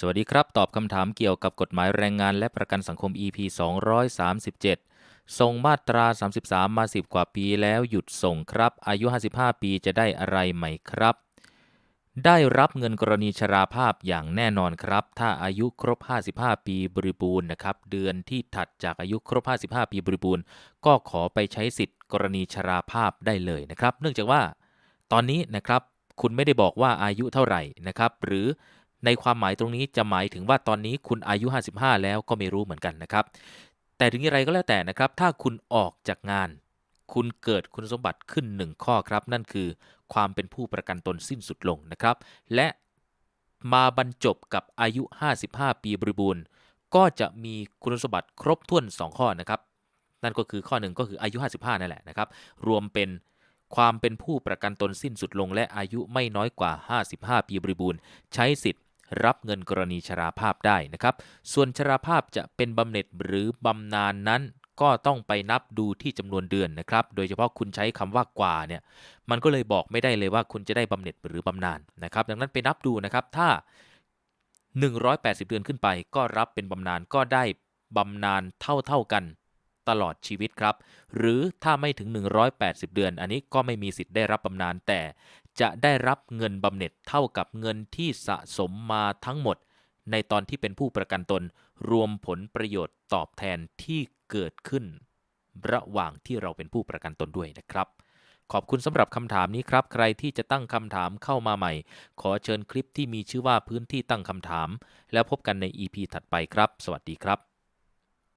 สวัสดีครับ ตอบคำถามเกี่ยวกับกฎหมายแรงงานและประกันสังคม EP 237 ส่งมาตรา 33 มา 10 กว่าปีแล้วหยุดส่งครับ อายุ 55 ปีจะได้อะไรไหมครับ ได้รับเงินกรณีชราภาพอย่างแน่นอนครับ ถ้าอายุครบ 55 ปีบริบูรณ์นะครับ เดือนที่ถัดจากอายุครบ 55 ปีบริบูรณ์ ก็ขอไปใช้สิทธิ์กรณีชราภาพได้เลยนะครับ เนื่องจากว่า ตอนนี้นะครับ คุณไม่ได้บอกว่าอายุเท่าไหร่นะครับ หรือ ในความหมายตรงนี้จะหมายถึงว่าตอนนี้คุณอายุ 55 แล้วก็ไม่รู้เหมือนกันนะครับ แต่ถึงอย่างไรก็แล้วแต่นะครับ ถ้าคุณออกจากงาน คุณเกิดคุณสมบัติขึ้นหนึ่งข้อครับ นั่นคือความเป็นผู้ประกันตนสิ้นสุดลงนะครับ และมาบรรจบกับอายุ 55 ปีบริบูรณ์ ก็จะมีคุณสมบัติครบถ้วน 2 ข้อนะครับ นั่นก็คือข้อหนึ่งก็คืออายุ 55 นั่นแหละนะครับ รวมเป็นความเป็นผู้ประกันตนสิ้นสุดลง และอายุไม่น้อยกว่า 55 ปีบริบูรณ์ ใช้สิทธิ รับเงินกรณีชราภาพได้นะครับ ส่วนชราภาพจะเป็นบำเหน็จหรือบำนาญนนั้นก็ต้องไปนับดูที่จำนวนเดือนนะครับ โดยเฉพาะคุณใช้คำว่ากว่าเนี่ย มันก็เลยบอกไม่ได้เลยว่าคุณจะได้บำเหน็จหรือบำนาญนะครับ ดังนั้นไปนับดูนะครับ ถ้า 180 เดือนขึ้นไป ก็รับเป็นบำนาญก็ได้บำนาญเท่าๆกันตลอดชีวิตครับ หรือถ้าไม่ถึง 180 เดือน อันนี้ก็ไม่มีสิทธิ์ได้รับบำนาญแต่ จะได้รับเงินบำเหน็จเท่ากับเงินที่สะสมมาทั้งหมด ในตอนที่เป็นผู้ประกันตน รวมผลประโยชน์ตอบแทนที่เกิดขึ้น ระหว่างที่เราเป็นผู้ประกันตนด้วยนะครับ ขอบคุณสำหรับคำถามนี้ครับ ใครที่จะตั้งคำถามเข้ามาใหม่ ขอเชิญคลิปที่มีชื่อว่าพื้นที่ตั้งคำถาม แล้วพบกันใน EP ถัดไปครับ สวัสดีครับ